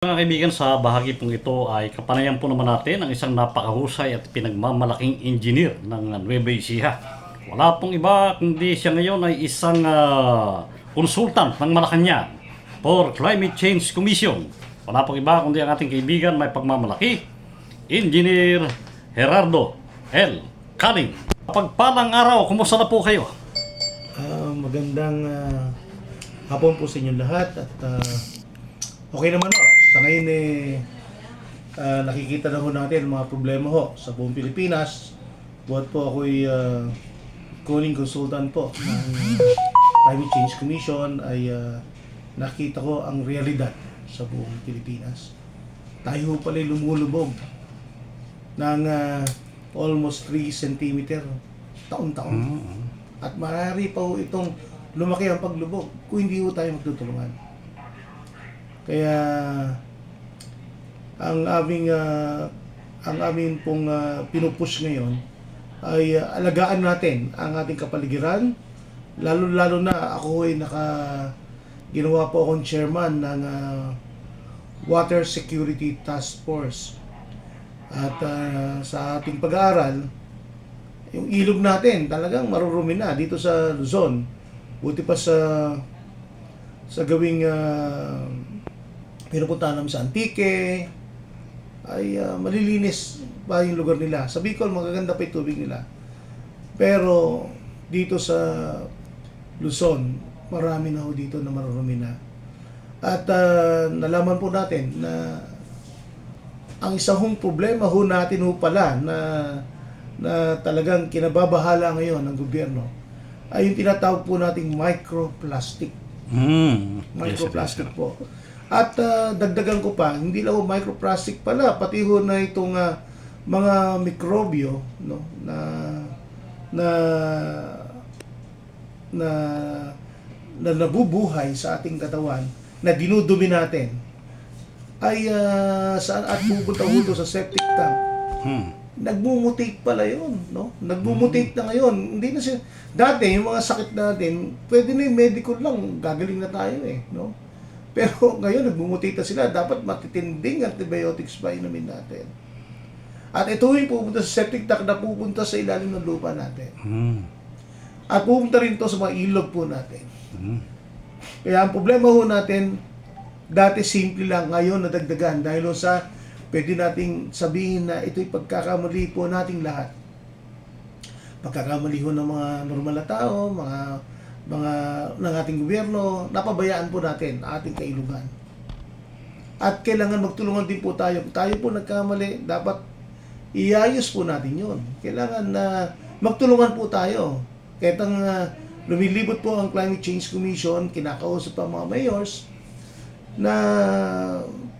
Mga kaibigan, sa bahagi pong ito ay kapanayan po naman natin ang isang napakahusay at pinagmamalaking engineer ng Nueva Ecija. Wala pong iba kundi siya ngayon ay isang ah, consultant ng Malacanang for Climate Change Commission. Wala pong iba kundi ang ating kaibigan may pagmamalaki, Engineer Gerardo L. Caling. Pagpalang araw, kumusta na po kayo? Ah, magandang ah, hapon po sa inyong lahat at ah, okay naman ho. Sa ngayon eh ah, nakikita na ho natin ang mga problema ho sa buong Pilipinas. Buhat po ako'y uh, kuning consultant po ng Climate Change Commission ay ah, nakita ko ang realidad sa buong Pilipinas. Tayo ho pala'y lumulubog ng ah, almost 3 cm taon-taon. At maaari pa ho itong lumaki ang paglubog kung hindi ho tayo magtutulungan. Kaya ang aming ah, ang aming pong ah, pinupush ngayon ay ah, alagaan natin ang ating kapaligiran lalo-lalo na ako ay naka ginawa po akong chairman ng ah, Water Security Task Force. At ah, sa ating pag-aaral, yung ilog natin talagang marurumi na dito sa Luzon. Buti pa sa sa gawing uh, pinupuntahan namin sa Antique ay ah, malilinis pa yung lugar nila. Sa Bicol, magaganda pa yung tubig nila. Pero dito sa Luzon, marami na ho dito na marurumi na. At ah, nalaman po natin na ang isang hong problema ho natin ho pala na na talagang kinababahala ngayon ng gobyerno ay yung tinatawag po nating microplastic. Mm. Microplastic po. At ah, dagdagan ko pa, hindi lang ho microplastic pala, pati ho na itong ah, mga mikrobyo no na na na na nabubuhay sa ating katawan na dinudumi natin ay ah, saan at pupunta to sa septic tank Mm. nagmumutate pala yun, no? Nagmumutate na ngayon. Hindi na siya, dati, yung mga sakit natin, pwede na yung medical lang, gagaling na tayo eh, no? Pero ngayon, nagmumutate na sila, dapat matitinding antibiotics pa inumin natin. At ito yung pupunta sa septic tank na pupunta sa ilalim ng lupa natin. Mm. At pupunta rin to sa mga ilog po natin. Mm. Kaya ang problema ho natin, dati simple lang, ngayon nadagdagan dahil sa pwede nating sabihin na ito'y pagkakamali po nating lahat. Pagkakamali ho ng mga normal na tao, mga mga ng ating gobyerno, napabayaan po natin ang ating kailugan. At kailangan magtulungan din po tayo. Kung tayo po nagkamali, dapat iayos po natin yon. Kailangan na magtulungan po tayo. Kahit ang ah, lumilibot po ang Climate Change Commission, kinakausap pa mga mayors, na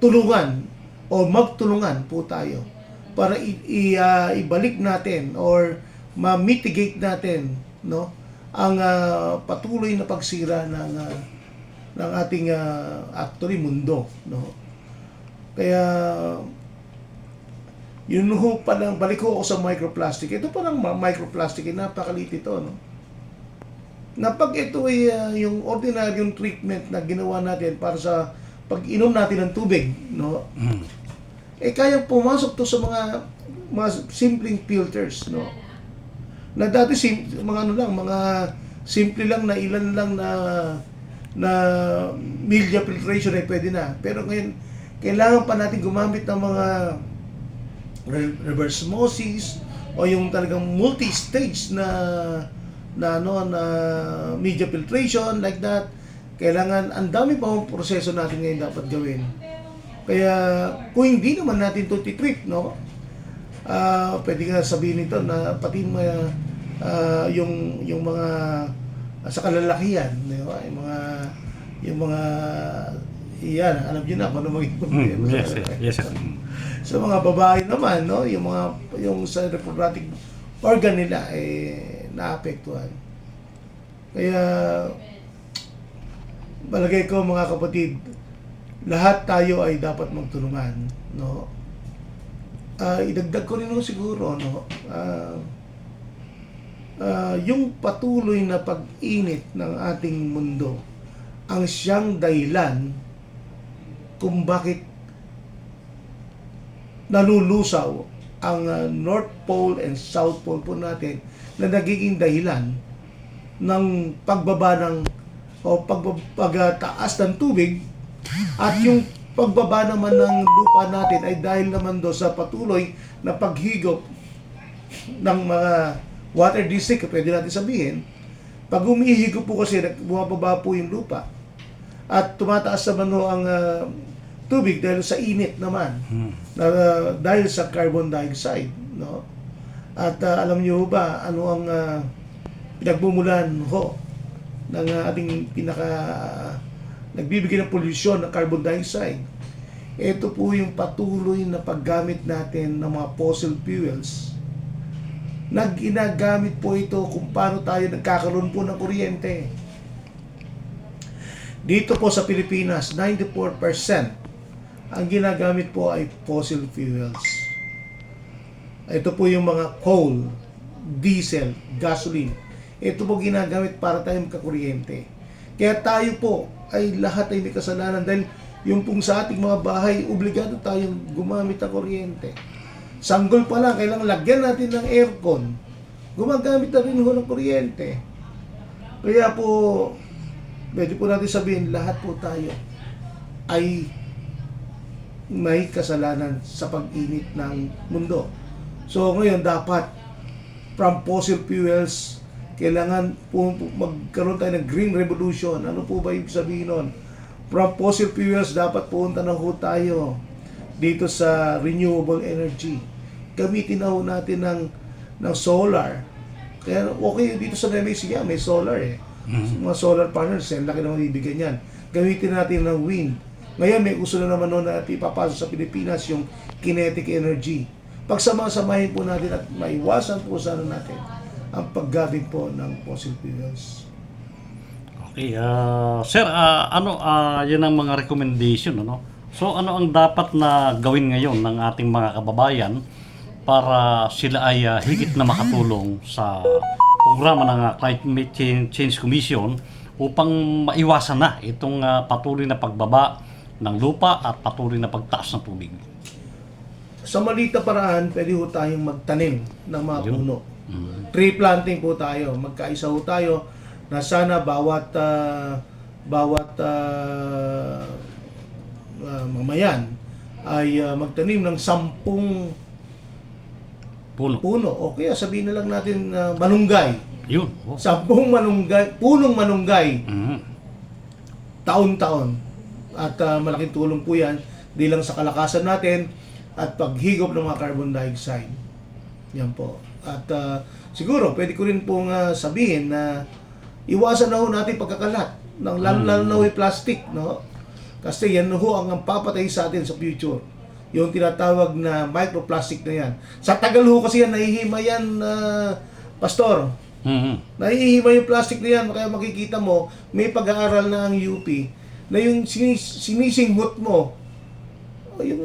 tulungan o magtulungan po tayo para i- i- ah, ibalik natin or ma-mitigate natin no ang ah, patuloy na pagsira ng ah, ng ating ah, actually mundo no kaya yun ho palang balik ko ako sa microplastic ito parang microplastic eh, napakaliit ito no na pag ito ay ah, yung ordinaryong treatment na ginawa natin para sa pag-inom natin ng tubig, no? Mm. Eh kaya pumasok to sa mga mga simpleng filters, no? Na dati sim, mga ano lang, mga simple lang na ilan lang na na media filtration ay pwede na. Pero ngayon, kailangan pa natin gumamit ng mga re- reverse osmosis o yung talagang multi-stage na na ano na media filtration like that kailangan ang dami pa ang proseso natin ngayon dapat gawin kaya kung hindi naman natin to treat no ah pwede nga sabihin nito na pati mga ah, yung yung mga ah, sa kalalakihan di ba yung mga yung mga iyan alam niyo na kung ano maging Mm. Yes, yes, yes. sir. sa mga babae naman, no, yung mga yung sa reproductive organ nila eh naapektuhan. Kaya balagay ko mga kapatid, lahat tayo ay dapat magtulungan, no. Ah, idagdag ko rin siguro, no. Ah, ah, yung patuloy na pag-init ng ating mundo ang siyang dahilan kung bakit nalulusaw ang North Pole and South Pole po natin na nagiging dahilan ng pagbaba ng o pagbab- pagtaas ng tubig at yung pagbaba naman ng lupa natin ay dahil naman do sa patuloy na paghigop ng mga water district, pwede natin sabihin, pag umihigop po kasi, bumababa po yung lupa. At tumataas naman ho ang ah, tubig dahil sa init naman. Na, ah, dahil sa carbon dioxide. No? At ah, alam niyo ba, ano ang uh, nagmumulan ho ng ah, ating pinaka nagbibigay ng polusyon ng carbon dioxide. Ito po yung patuloy na paggamit natin ng mga fossil fuels na ginagamit po ito kung paano tayo nagkakaroon po ng kuryente. Dito po sa Pilipinas, 94% ang ginagamit po ay fossil fuels. Ito po yung mga coal, diesel, gasoline. Ito po ginagamit para tayo makakuryente. Kaya tayo po ay lahat ay may kasalanan dahil yung pong sa ating mga bahay, obligado tayong gumamit ng kuryente. Sanggol pa lang, kailangan lagyan natin ng aircon. Gumagamit na rin ho ng kuryente. Kaya po, pwede po natin sabihin, lahat po tayo ay may kasalanan sa pag-init ng mundo. So ngayon dapat from fossil fuels kailangan po magkaroon tayo ng green revolution. Ano po ba ibig sabihin nun? From fossil fuels dapat pumunta na ho tayo dito sa renewable energy. Gamitin na ho natin ng ng solar. Kaya okay dito sa MSC may solar eh. Mga solar panels, eh, laki naman ibigay niyan. Gamitin natin ng wind. Ngayon may uso na naman noon na ipapasok sa Pilipinas yung kinetic energy. Pagsama-samahin po natin at maiwasan po sana natin ang paggamit po ng fossil fuels. Okay, ah, sir, ah, ano ah, 'yan ang mga recommendation ano? So ano ang dapat na gawin ngayon ng ating mga kababayan para sila ay ah, higit na makatulong sa programa ng Climate Change, Commission upang maiwasan na itong ah, patuloy na pagbaba ng lupa at patuloy na pagtaas ng tubig. Sa maliit na paraan, pwede ho tayong magtanim ng mga Yun. puno. Mm. Tree planting po tayo. Magkaisa ho tayo na sana bawat ah, bawat ah, ah, mamayan ay ah, magtanim ng sampung Puno. puno. O kaya sabihin na lang natin na malunggay. Yun. Oh. Sampung malunggay, punong malunggay, Mm. taon-taon. At ah, malaking tulong po yan, di lang sa kalakasan natin at paghigop ng mga carbon dioxide. Yan po. At ah, siguro, pwede ko rin pong ah, sabihin na iwasan na ho natin pagkakalat ng lalo-lalo na ho yung plastic, no? Kasi yan ho ang papatay sa atin sa future. Yung tinatawag na microplastic na yan. Sa tagal ho kasi yan, nahihima yan, ah, Pastor. Mm. Nahihima yung plastic na yan, kaya makikita mo, may pag-aaral na ang UP na yung sinis- sinisinghot mo, o yung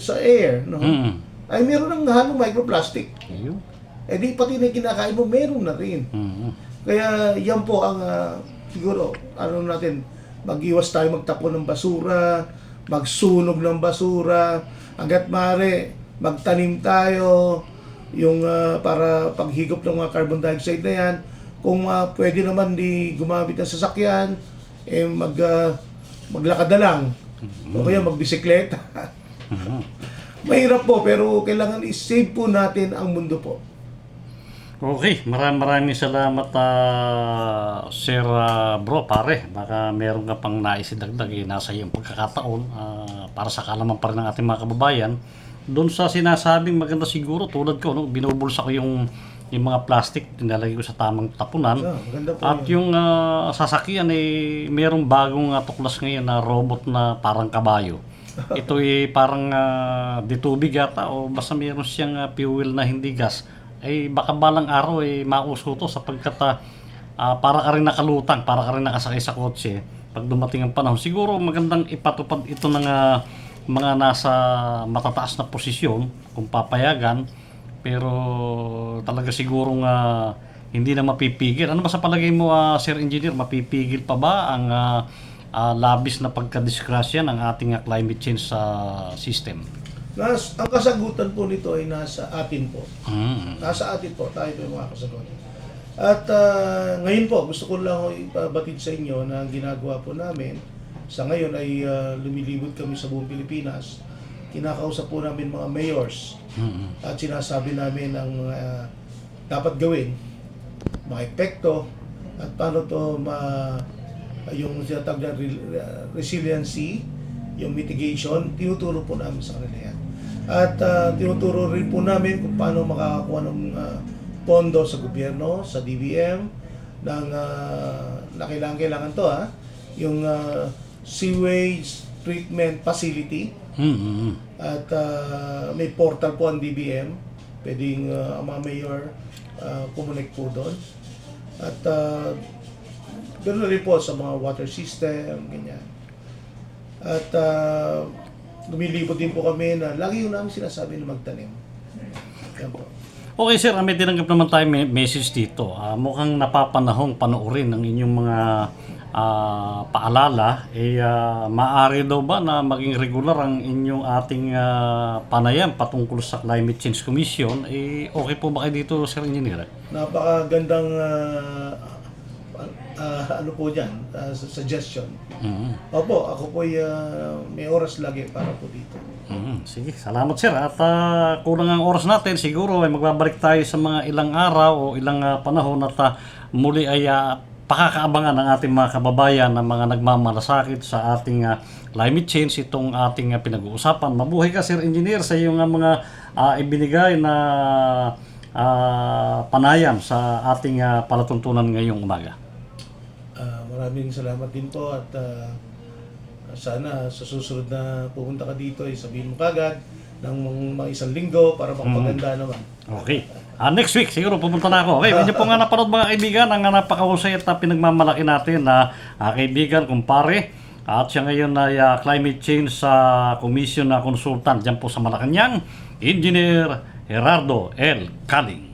sa air, no? Mm. ay meron ng halong microplastic. Ayun. Eh di pati na kinakain mo, meron na rin. Mm. Kaya yan po ang ah, siguro, ano natin, mag-iwas tayo magtapon ng basura, magsunog ng basura, hanggat maaari, magtanim tayo, yung ah, para paghigop ng mga carbon dioxide na yan. Kung ah, pwede naman di gumamit ng sasakyan, eh mag, ah, maglakad na lang. O kaya magbisikleta. Mm. Mahirap po, pero kailangan i-save po natin ang mundo po. Okay, maraming maraming salamat ah, Sir ah, Bro, pare. Baka meron ka pang nais idagdag eh, nasa iyong pagkakataon ah, para sa kalaman pa rin ng ating mga kababayan. Doon sa sinasabing maganda siguro, tulad ko, no, binubulsa ko yung, yung mga plastic, tinalagay ko sa tamang tapunan. Po At yun. yung ah, sasakyan eh merong bagong ah, tuklas ngayon na robot na parang kabayo. Ito eh parang uh, ditubig yata o basta meron siyang ah, fuel na hindi gas. Ay baka balang araw eh mauso to sapagkat ah, para ka rin nakalutang, para ka rin nakasakay sa kotse. Pag dumating ang panahon, siguro magandang ipatupad ito ng ah, mga nasa matataas na posisyon kung papayagan. Pero talaga sigurong ah, hindi na mapipigil. Ano ba sa palagay mo, ah, Sir Engineer, mapipigil pa ba ang ah, ah, labis na pagkadisgrasya ng ating ah, climate change sa system? Nas, ang kasagutan po nito ay nasa atin po. Mm. Nasa atin po, tayo po yung mga kasagot. At ah, ngayon po, gusto ko lang ipabatid sa inyo na ang ginagawa po namin sa ngayon ay ah, lumilibot kami sa buong Pilipinas. Kinakausap po namin mga mayors Mm. at sinasabi namin ang ah, dapat gawin, mga epekto, at paano to ma yung tinatawag na re- resiliency, yung mitigation, tinuturo po namin sa kanila yan. At ah, tinuturo rin po namin kung paano makakakuha ng ah, pondo sa gobyerno, sa DBM, ng uh, na kailangan, kailangan to ha, yung ah, sewage treatment facility, Mm, mm, mm. at ah, may portal po ang DBM. Pwedeng ah, ang mga mayor uh, kumunik po doon. At uh, ganoon rin po sa mga water system, ganyan. At uh, lumilipot din po kami na lagi yung namin sinasabi na magtanim. Yan po. Okay sir, ah, may tinanggap naman tayo may message dito. Ah, mukhang napapanahong panoorin ng inyong mga ah, paalala. Eh, ah, maaari daw ba na maging regular ang inyong ating ah, panayam patungkol sa Climate Change Commission? Eh, okay po ba kayo dito, Sir Engineer? Napakagandang ah, ah, ano po dyan, ah, suggestion. Mhm. Opo, ako po may oras lagi para po dito. Mhm. Sige, salamat sir. At ah, kulang ang oras natin, siguro ay magbabalik tayo sa mga ilang araw o ilang ah, panahon at ah, muli ay ah, pakakaabangan ng ating mga kababayan na mga nagmamalasakit sa ating ah, climate change, itong ating ah, pinag-uusapan. Mabuhay ka Sir Engineer sa iyong ah, mga ah, ibinigay na ah, panayam sa ating ah, palatuntunan ngayong umaga. Maraming salamat din po at ah, sana sa susunod na pupunta ka dito ay sabihin mo kagad ng mga isang linggo para makapaganda naman. Okay. Ah, next week, siguro pupunta na ako. Okay, medyo po nga napanood mga kaibigan, ang ah, napakahusay at pinagmamalaki natin na ah, kaibigan, kumpare. At siya ngayon ay ah, climate change sa commission na consultant dyan po sa Malacanang, Engineer Gerardo L. Caling.